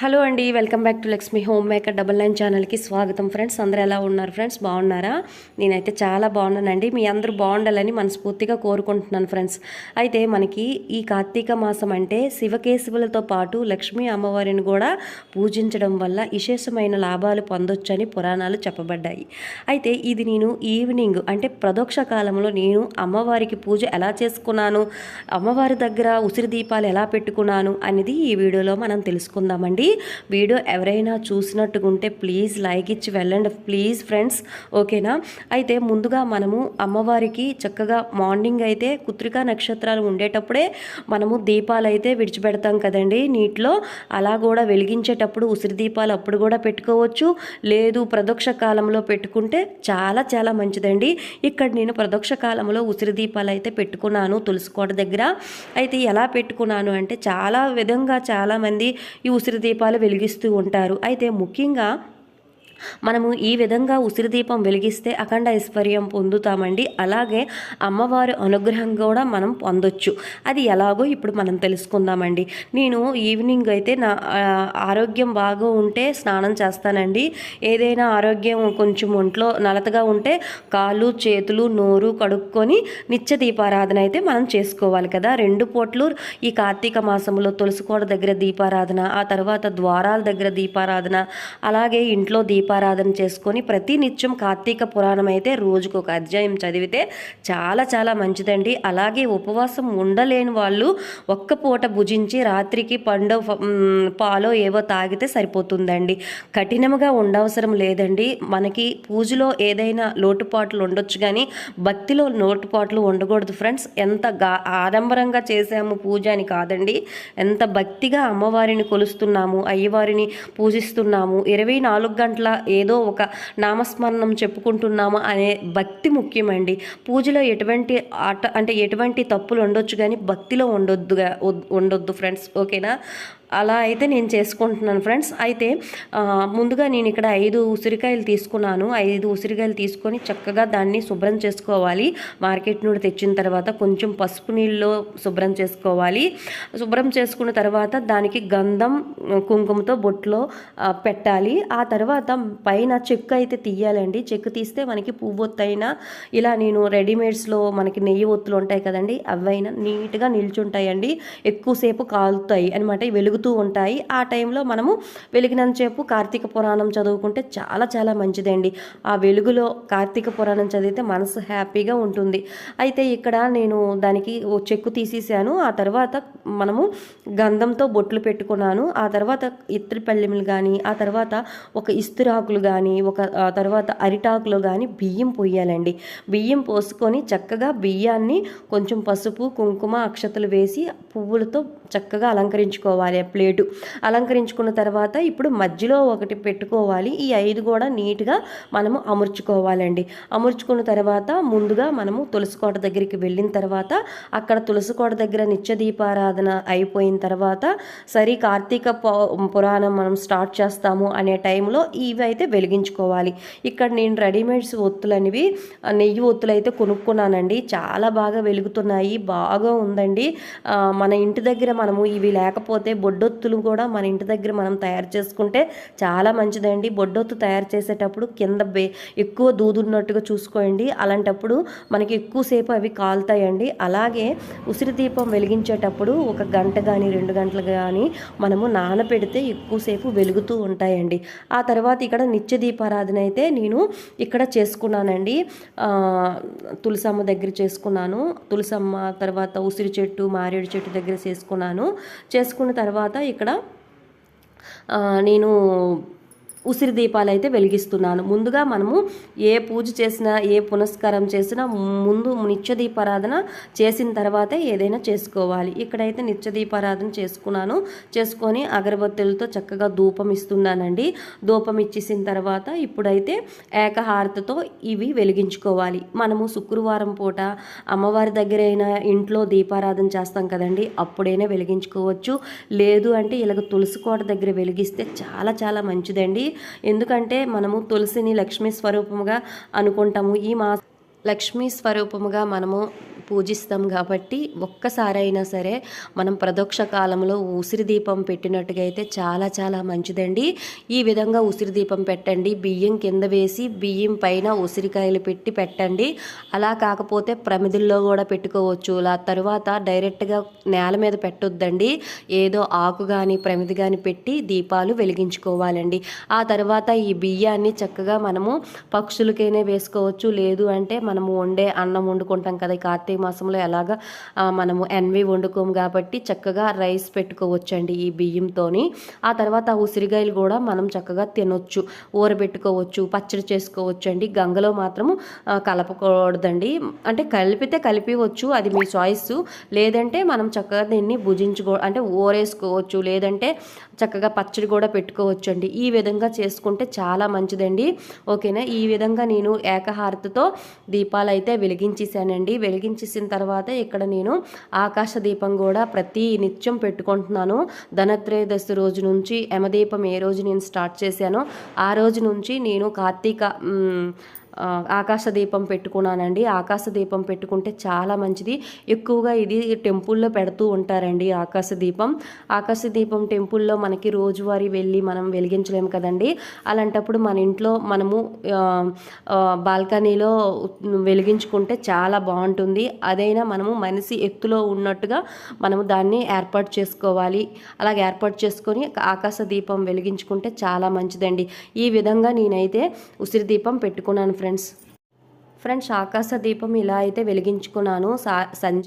Hello అండి welcome back to Lakshmi home maker double nine ఛానల్కి స్వాగతం ఫ్రెండ్స్. అందరూ ఎలా ఉన్నారు ఫ్రెండ్స్? బాగున్నారా? నేనైతే చాలా బాగున్నానండి. మీ అందరూ బాగుండాలని మనస్ఫూర్తిగా కోరుకుంటున్నాను ఫ్రెండ్స్. అయితే మనకి ఈ కార్తీక మాసం అంటే శివకేశవులతో పాటు లక్ష్మీ అమ్మవారిని కూడా పూజించడం వల్ల విశేషమైన లాభాలు పొందొచ్చని పురాణాలు చెప్పబడ్డాయి. అయితే ఇది నేను ఈవినింగ్ అంటే ప్రదోక్ష కాలంలో నేను అమ్మవారికి పూజ ఎలా చేసుకున్నాను అమ్మవారి దగ్గర ఉసిరి దీపాలు ఎలా పెట్టుకున్నాను అనేది ఈ వీడియోలో మనం తెలుసుకుందామండి. వీడియో ఎవరైనా చూసినట్టుకుంటే ప్లీజ్ లైక్ ఇచ్చి వెళ్ళండి. ప్లీజ్ ఫ్రెండ్స్ ఓకేనా? అయితే ముందుగా మనము అమ్మవారికి చక్కగా మార్నింగ్ అయితే కుత్రికా నక్షత్రాలు ఉండేటప్పుడే మనము దీపాలు అయితే విడిచిపెడతాం కదండి నీటిలో. అలా కూడా వెలిగించేటప్పుడు ఉసిరి దీపాలు అప్పుడు కూడా పెట్టుకోవచ్చు. లేదు ప్రదోక్ష కాలంలో పెట్టుకుంటే చాలా చాలా మంచిదండి. ఇక్కడ నేను ప్రదోక్ష కాలంలో ఉసిరి దీపాలు అయితే పెట్టుకున్నాను తులసికోట దగ్గర. అయితే ఎలా పెట్టుకున్నాను అంటే చాలా విధంగా చాలామంది ఈ ఉసిరి దీపాలు వెలిగిస్తూ ఉంటారు. అయితే ముఖ్యంగా మనము ఈ విధంగా ఉసిరి దీపం వెలిగిస్తే అఖండ ఐశ్వర్యం పొందుతామండి. అలాగే అమ్మవారి అనుగ్రహం కూడా మనం పొందొచ్చు. అది ఎలాగో ఇప్పుడు మనం తెలుసుకుందామండి. నేను ఈవినింగ్ అయితే నా ఆరోగ్యం బాగా ఉంటే స్నానం చేస్తానండి. ఏదైనా ఆరోగ్యం కొంచెం ఒంట్లో నలతగా ఉంటే కాళ్ళు చేతులు నోరు కడుక్కొని నిత్య దీపారాధన అయితే మనం చేసుకోవాలి కదా. రెండు పూట్లు ఈ కార్తీక మాసంలో తులసికోట దగ్గర దీపారాధన ఆ తర్వాత ద్వారాల దగ్గర దీపారాధన అలాగే ఇంట్లో దీప దీపారాధన చేసుకొని ప్రతి నిత్యం కార్తీక పురాణం అయితే రోజుకు ఒక అధ్యాయం చదివితే చాలా చాలా మంచిదండి. అలాగే ఉపవాసం ఉండలేని వాళ్ళు ఒక్క పూట భుజించి రాత్రికి పండు పాలో ఏవో తాగితే సరిపోతుందండి. కఠినముగా ఉండవసరం లేదండి. మనకి పూజలో ఏదైనా లోటుపాట్లు ఉండొచ్చు కానీ భక్తిలో లోటుపాట్లు ఉండకూడదు ఫ్రెండ్స్. ఎంత గా ఆడంబరంగా చేసాము పూజ అని కాదండి. ఎంత భక్తిగా అమ్మవారిని కొలుస్తున్నాము అయ్యవారిని పూజిస్తున్నాము. ఇరవై నాలుగు గంటల ఏదో ఒక నామస్మరణం చెప్పుకుంటున్నాము అనే భక్తి ముఖ్యమండి. పూజలో ఎటువంటి ఆట అంటే ఎటువంటి తప్పులు ఉండొచ్చు కానీ భక్తిలో ఉండొద్దుగా ఉండొద్దు ఫ్రెండ్స్. ఓకేనా? అలా అయితే నేను చేసుకుంటున్నాను ఫ్రెండ్స్. అయితే ముందుగా నేను ఇక్కడ ఐదు ఉసిరికాయలు తీసుకున్నాను. ఐదు ఉసిరికాయలు తీసుకొని చక్కగా దాన్ని శుభ్రం చేసుకోవాలి. మార్కెట్ నుండి తెచ్చిన తర్వాత కొంచెం పసుపు నీళ్ళలో శుభ్రం చేసుకోవాలి. శుభ్రం చేసుకున్న తర్వాత దానికి గంధం కుంకుమతో బొట్లో పెట్టాలి. ఆ తర్వాత పైన చెక్కు అయితే తీయాలండి. చెక్కు తీస్తే మనకి పువ్వొత్తైనా ఇలా నేను రెడీమేడ్స్లో మనకి నెయ్యి ఒత్తులు ఉంటాయి కదండి అవైనా నీట్గా నిల్చుంటాయండి. ఎక్కువసేపు కాలుతాయి అనమాట వెలుగుతూ ఉంటాయి. ఆ టైంలో మనము వెలిగినంతసేపు కార్తీక పురాణం చదువుకుంటే చాలా చాలా మంచిదండి. ఆ వెలుగులో కార్తీక పురాణం చదివితే మనసు హ్యాపీగా ఉంటుంది. అయితే ఇక్కడ నేను దానికి ఓ చెక్కు తీసేసాను. ఆ తర్వాత మనము గంధంతో బొట్లు పెట్టుకున్నాను. ఆ తర్వాత ఇత్తడి పల్లెములు కానీ ఆ తర్వాత ఒక ఇస్తురాకులు కానీ ఒక తర్వాత అరిటాకులు కానీ బియ్యం పోయాలండి బియ్యం పోసుకొని చక్కగా బియ్యాన్ని కొంచెం పసుపు కుంకుమ అక్షతలు వేసి పువ్వులతో చక్కగా అలంకరించుకోవాలి. ప్లేటు. అలంకరించుకున్న తర్వాత ఇప్పుడు మధ్యలో ఒకటి పెట్టుకోవాలి. ఈ ఐదు కూడా నీట్గా మనము అమర్చుకోవాలండి. అమర్చుకున్న తర్వాత ముందుగా మనము తులసికోట దగ్గరికి వెళ్ళిన తర్వాత అక్కడ తులసికోట దగ్గర నిత్య దీపారాధన అయిపోయిన తర్వాత సరి కార్తీక పురాణం మనం స్టార్ట్ చేస్తాము అనే టైంలో ఇవి అయితే వెలిగించుకోవాలి. ఇక్కడ నేను రెడీమేడ్స్ ఒత్తులు అనేవి నెయ్యి ఒత్తులు అయితే కొనుక్కున్నానండి. చాలా బాగా వెలుగుతున్నాయి. బాగా ఉందండి. మన ఇంటి దగ్గర మనము ఇవి లేకపోతే బొడ్డు బొడ్డొత్తులు కూడా మన ఇంటి దగ్గర మనం తయారు చేసుకుంటే చాలా మంచిదండి. బొడ్డొత్తు తయారు చేసేటప్పుడు కింద బే ఎక్కువ దూదున్నట్టుగా చూసుకోండి. అలాంటప్పుడు మనకి ఎక్కువసేపు అవి కాలుతాయండి. అలాగే ఉసిరి దీపం వెలిగించేటప్పుడు ఒక గంట కానీ రెండు గంటలు కానీ మనము నానపెడితే ఎక్కువసేపు వెలుగుతూ ఉంటాయండి. ఆ తర్వాత ఇక్కడ నిత్య దీపారాధన అయితే నేను ఇక్కడ చేసుకున్నానండి. తులసమ్మ దగ్గర చేసుకున్నాను. తులసమ్మ తర్వాత ఉసిరి చెట్టు మారేడు చెట్టు దగ్గర చేసుకున్నాను. చేసుకున్న తర్వాత ఇక్కడ నేను ఉసిరి దీపాలు అయితే వెలిగిస్తున్నాను. ముందుగా మనము ఏ పూజ చేసినా ఏ పునస్కారం చేసినా ముందు నిత్య దీపారాధన చేసిన తర్వాతే ఏదైనా చేసుకోవాలి. ఇక్కడైతే నిత్య దీపారాధన చేసుకున్నాను. చేసుకొని అగరబత్తులతో చక్కగా ధూపం ఇస్తున్నానండి. ధూపం ఇచ్చేసిన తర్వాత ఇప్పుడైతే ఏకహారతతో ఇవి వెలిగించుకోవాలి. మనము శుక్రవారం పూట అమ్మవారి దగ్గర అయినా ఇంట్లో దీపారాధన చేస్తాం కదండి అప్పుడైనా వెలిగించుకోవచ్చు. లేదు అంటే ఇలాగ తులసి కోట దగ్గర వెలిగిస్తే చాలా చాలా మంచిదండి. ఎందుకంటే మనము తులసిని లక్ష్మీ స్వరూపముగా అనుకుంటాము. ఈ మాస లక్ష్మీ స్వరూపముగా మనము పూజిస్తాం కాబట్టి ఒక్కసారైనా సరే మనం ప్రదోక్ష కాలంలో ఉసిరి దీపం పెట్టినట్టుగా అయితే చాలా చాలా మంచిదండి. ఈ విధంగా ఉసిరి దీపం పెట్టండి. బియ్యం కింద వేసి బియ్యం పైన ఉసిరికాయలు పెట్టి పెట్టండి. అలా కాకపోతే ప్రమిదుల్లో కూడా పెట్టుకోవచ్చు. అలా తర్వాత డైరెక్ట్గా నేల మీద పెట్టొద్దండి. ఏదో ఆకు కానీ ప్రమిది కానీ పెట్టి దీపాలు వెలిగించుకోవాలండి. ఆ తర్వాత ఈ బియ్యాన్ని చక్కగా మనము పక్షులకైనా వేసుకోవచ్చు. లేదు అంటే మనము వండే అన్నం వండుకుంటాం కదా కార్తీక మాసంలో ఎలాగా మనము ఎన్వి వండుకోము కాబట్టి చక్కగా రైస్ పెట్టుకోవచ్చండి ఈ బియ్యంతోని. ఆ తర్వాత ఆ ఉసిరికాయలు కూడా మనం చక్కగా తినొచ్చు ఊరబెట్టుకోవచ్చు పచ్చడి చేసుకోవచ్చు అండి గంగలో మాత్రము కలపకూడదండి. అంటే కలిపితే కలిపివచ్చు అది మీ చాయిస్. లేదంటే మనం చక్కగా దీన్ని భుజించుకో అంటే ఊరేసుకోవచ్చు లేదంటే చక్కగా పచ్చడి కూడా పెట్టుకోవచ్చు అండి ఈ విధంగా చేసుకుంటే చాలా మంచిదండి. ఓకేనా? ఈ విధంగా నేను ఏకహారతతో దీపాలు అయితే వెలిగించేసానండి తీసిన తర్వాత ఇక్కడ నేను ఆకాశ దీపం కూడా ప్రతి నిత్యం పెట్టుకుంటున్నాను. ధనత్రయోదశి రోజు నుంచి యమదీపం ఏ రోజు నేను స్టార్ట్ చేశానో ఆ రోజు నుంచి నేను కార్తీక ఆకాశ దీపం పెట్టుకున్నానండి. ఆకాశ దీపం పెట్టుకుంటే చాలా మంచిది. ఎక్కువగా ఇది టెంపుల్లో పెడుతూ ఉంటారండి ఆకాశ దీపం. ఆకాశ దీపం టెంపుల్లో మనకి రోజువారీ వెళ్ళి మనం వెలిగించలేము కదండి. అలాంటప్పుడు మన ఇంట్లో మనము బాల్కనీలో వెలిగించుకుంటే చాలా బాగుంటుంది. అదైనా మనము మనిషి ఎత్తులో ఉన్నట్టుగా మనము దాన్ని ఏర్పాటు చేసుకోవాలి. అలాగే ఏర్పాటు చేసుకొని ఆకాశ దీపం వెలిగించుకుంటే చాలా మంచిదండి. ఈ విధంగా నేనైతే ఉసిరి దీపం పెట్టుకున్నాను ఫ్రెండ్స్. ఫ్రెండ్స్ ఆకాశ దీపం ఇలా అయితే వెలిగించుకున్నాను. సంజయ్